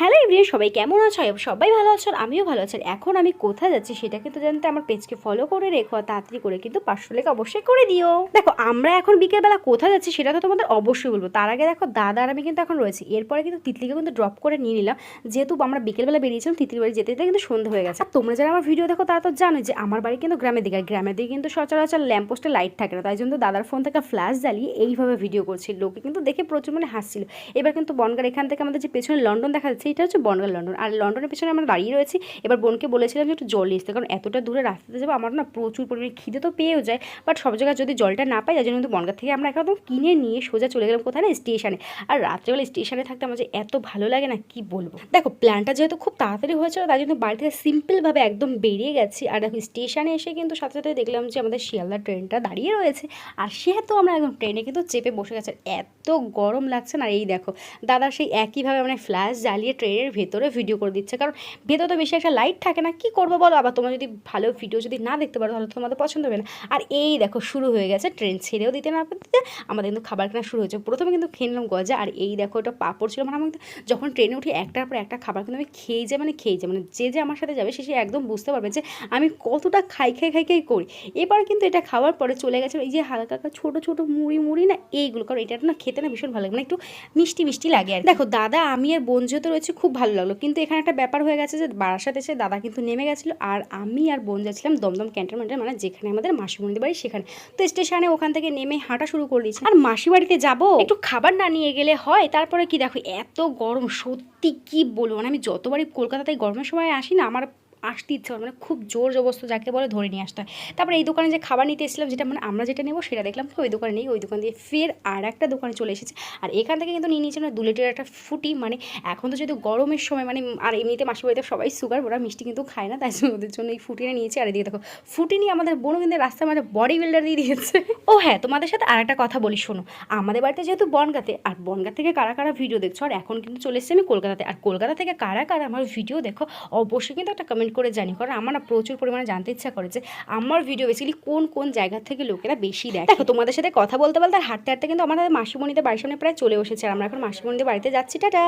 Hello everyone সবাই কেমন আছো? সবাই ভালো আছো আমিও ভালো আছি। এখন আমি কোথায় যাচ্ছি সেটা কিন্তু জানতে আমার পেজকে ফলো করে রেখো তাড়াতাড়ি করে কিন্তু পাঁচশো লেখা অবশ্যই করে দিও। দেখো, আমরা এখন বিকেলবেলা কোথায় যাচ্ছি সেটা তো তোমাদের অবশ্যই বলব। তার আগে দেখো, দাদা আর আমি কিন্তু এখন রয়েছি। এরপরে কিন্তু তিতলিকে কিন্তু ড্রপ করে নিয়ে নিলাম। যেহেতু আমরা বিকেলবেলা বেরিয়েছিলাম, তিতলির বাড়ি যেতে যেতে কিন্তু সন্ধ্যা হয়ে গেছে। তোমরা যারা আমার ভিডিও দেখো, তারা তো জানো যে আমার বাড়ি কিন্তু গ্রামের দিকে। গ্রামের দিকে কিন্তু সচরাচর ল্যাম্পোস্টে লাইট থাকে না। তাই জন্য দাদার ফোন থেকে ফ্ল্যাশ জ্বালিয়ে এইভাবে ভিডিও করছিল লোকে কিন্তু দেখে প্রচুর মানে হাসছিল। এবার কিন্তু বনগার এখান থেকে আমাদের যে পেছনে লন্ডন দেখা যাচ্ছে এটা হচ্ছে বনগার লন্ডন। আর লন্ডনের পেছনে আমরা দাঁড়িয়ে রয়েছি। এবার বোনকে বলেছিলাম যে একটু জল নিয়ে কারণ এতটা দূরে রাস্তাতে যাব, আমার না প্রচুর পরিমাণে খিদে তো পেয়েও যায়। বাট সব জায়গায় যদি জলটা না পাই যার জন্য কিন্তু বনগার থেকে আমরা একদম কিনে নিয়ে সোজা চলে গেলাম কোথায় না স্টেশনে। আর রাত্রেবেলা স্টেশনে থাকতে আমার যে এত ভালো লাগে না, কি বলব? দেখো, প্ল্যানটা যেহেতু খুব তাড়াতাড়ি হয়েছিল, তাই জন্য বাড়ি থেকে সিম্পলভাবে একদম বেরিয়ে গেছি। আর দেখো, স্টেশনে এসে কিন্তু সাথে সাথে দেখলাম যে আমাদের শিয়ালদা ট্রেনটা দাঁড়িয়ে রয়েছে। আর সেহেতু আমরা একদম ট্রেনে কিন্তু চেপে বসে গেছে। এত গরম লাগছে না। এই দেখো, দাদা সেই একইভাবে মানে ফ্ল্যাশ জ্বালিয়ে ট্রেনের ভেতরে ভিডিও করে দিচ্ছে। কারণ ভেতরে তো বেশি একটা লাইট থাকে না, কি করব বলো? আবার তোমরা যদি ভালো ভিডিও যদি না দেখতে পারো, তাহলে তোমাদের পছন্দ হবে না। আর এই দেখো, শুরু হয়ে গেছে ট্রেন ছেড়েও দিতে না দিতে আমাদের কিন্তু খাবার কেনা শুরু হয়েছে। প্রথমে কিন্তু খেয়ে নিলাম গজা, আর এই দেখো, ওটা পাপড় ছিল। মানে আমি কিন্তু যখন ট্রেনে উঠি, একটার পর একটা খাবার কিন্তু আমি খেয়ে যাই মানে খেয়ে যাই। মানে যে যে আমার সাথে যাবে, সে সে একদম বুঝতে পারবে যে আমি কতটা খাই খাই খাই খাই করি। এবার কিন্তু এটা খাওয়ার পরে চলে গেছে এই যে হালকা হালকা, ছোটো ছোটো মুড়ি মুড়ি না, এইগুলো। কারণ এটা না খেতে না ভীষণ ভালো লাগে মানে একটু মিষ্টি মিষ্টি লাগে আর দেখো, দাদা, আমি আর বোন যেহেতু রয়েছে খুব ভালো লাগল। কিন্তু এখানে একটা ব্যাপার হয়ে গেছে যে, বারাসাত এসে দাদা কিন্তু নেমে গেছিল আর আমি আর বোন যাচ্ছিলাম দমদম ক্যান্টনমেন্টে মানে যেখানে আমাদের মাসিমণিদের বাড়ি সেখানে। তো স্টেশনে ওখান থেকে নেমে হাঁটা শুরু করে দিয়েছি। আর মাসি বাড়িতে যাব, একটু খাবার না নিয়ে গেলে হয়, তারপরে কি দেখো এত গরম, সত্যি কি বলব? মানে আমি যতবারই কলকাতাতে গরমের সময় আসি না, আমার আসতে ইচ্ছে মানে খুব জোর জবস্ত যাকে বলে ধরে নিয়ে আসতে হয়। তারপরে এই দোকানে যে খাবার নিতে এসেছিলাম, যেটা মানে আমরা যেটা নেব সেটা দেখলাম, ওই দোকানে নেই, ওই দোকান দিয়ে ফের আর একটা দোকানে চলে এসেছে। আর এখান থেকে কিন্তু নিয়ে নিয়েছিলাম দু লিটারের একটা ফুটি মানে এখন তো যেহেতু গরমের সময় মানে আর এমনিতে মাসি বাড়িতে সবাই সুগার ওরা মিষ্টি কিন্তু খায় না, তাই জন্য ওদের জন্য এই ফুটিটা নিয়েছি। আর এদিকে দেখো, ফুটি নিয়ে আমাদের বোনও কিন্তু রাস্তায় মানে বডি বিল্ডার দিয়ে দিয়েছে। ও হ্যাঁ তোমাদের সাথে আর একটা কথা বলি, শোনো। আমাদের বাড়িতে যেহেতু বনগাতে, আর বনগা থেকে কারা কারা ভিডিও দেখছ? আর এখন কিন্তু চলে এসেছি আমি কলকাতাতে। আর কলকাতা থেকে কারা কারা আমার ভিডিও দেখো, অবশ্যই কিন্তু একটা কমেন্ট করে জানি। কারণ আমার না প্রচুর পরিমাণে জানতে ইচ্ছা করে যে আমার ভিডিও বেসিক্যালি কোন কোন জায়গা থেকে লোকেরা বেশি দেখে। দেখো, তোমাদের সাথে কথা বলতে বলতে হাঁটতে হাঁটতে কিন্তু আমাদের মাসিমণিদের বাড়ির সামনে প্রায় চলে এসেছে আমরা এখন মাসিমণিদের বাড়িতে যাচ্ছি। টাটা!